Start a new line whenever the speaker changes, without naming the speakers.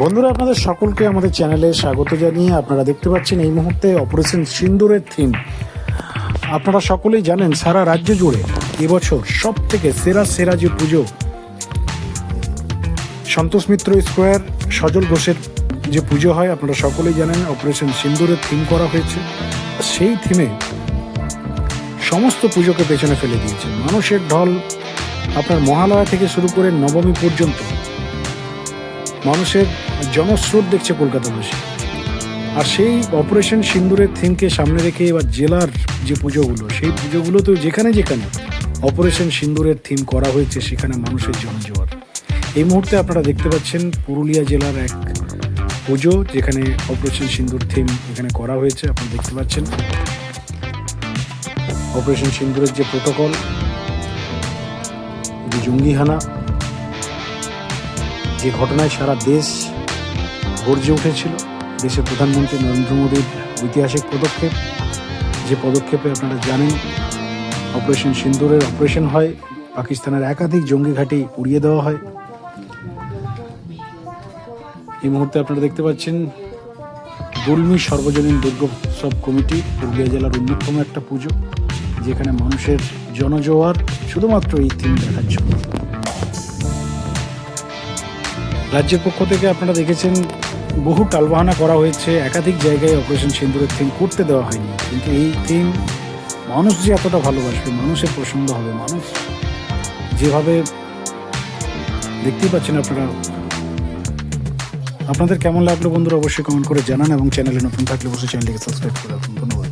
বন্ধুরা, আপনাদের সকলকে আমাদের চ্যানেলে স্বাগত জানিয়ে আপনারা দেখতে পাচ্ছেন এই মুহূর্তে অপারেশন সিন্দুরের থিম আপনারা সকলেই জানেন, সারা রাজ্য জুড়ে এবছর সব থেকে সেরা সেরা যে পুজো সন্তোষ মিত্র স্কোয়ার, সজল ঘোষের যে পুজো হয়, আপনারা সকলেই জানেন অপারেশন সিন্দুরের থিম করা হয়েছে। সেই থিমে সমস্ত পুজোকে পেছনে ফেলে দিয়েছে। মানুষের ঢল আপনার মহালয়া থেকে শুরু করে নবমী পর্যন্ত মানুষের জনস্রোত দেখছে কলকাতাবাসী আর সেই অপারেশন সিন্দুরের থিমকে সামনে রেখে এবার জেলার যে পুজোগুলো, সেই পুজোগুলোতেও যেখানে যেখানে অপারেশন সিন্দুরের থিম করা হয়েছে, সেখানে মানুষের জনজোয়ার। এই মুহূর্তে আপনারা দেখতে পাচ্ছেন পুরুলিয়া জেলার এক পুজো, যেখানে অপারেশন সিন্দুর থিম এখানে করা হয়েছে, আপনারা দেখতে পাচ্ছেন। অপারেশন সিন্দুরের যে প্রোটোকল, যে জঙ্গিহানা যে ঘটনায় সারা দেশ গর্জে উঠেছিল, দেশের প্রধানমন্ত্রী নরেন্দ্র মোদীর ঐতিহাসিক পদক্ষেপ। যে পদক্ষেপে আপনারা জানেন, অপারেশন সিন্দুরের অপারেশন হয়, পাকিস্তানের একাধিক জঙ্গি ঘাঁটি উড়িয়ে দেওয়া হয়। এই মুহূর্তে আপনারা দেখতে পাচ্ছেন, দুলমি সর্বজনীন দুর্গোৎসব কমিটি, পুরুলিয়া জেলার অন্যতম একটা পুজো, যেখানে মানুষের জনজোয়ার শুধুমাত্র এই থিম দেখার জন্য। রাজ্যের পক্ষ থেকে আপনারা দেখেছেন, বহু টালবাহানা করা হয়েছে, একাধিক জায়গায় অপারেশন সিন্দুরের থিম করতে দেওয়া হয়নি। কিন্তু এই থিম মানুষ যে এতটা ভালোবাসবে, মানুষের পছন্দ হবে, মানুষ যেভাবে দেখতেই পাচ্ছেন আপনারা। আপনাদের কেমন লাগল বন্ধুরা, অবশ্যই কমেন্ট করে জানান এবং চ্যানেলে নতুন থাকলে অবশ্যই চ্যানেলটিকে সাবস্ক্রাইব করে রাখুন। ধন্যবাদ।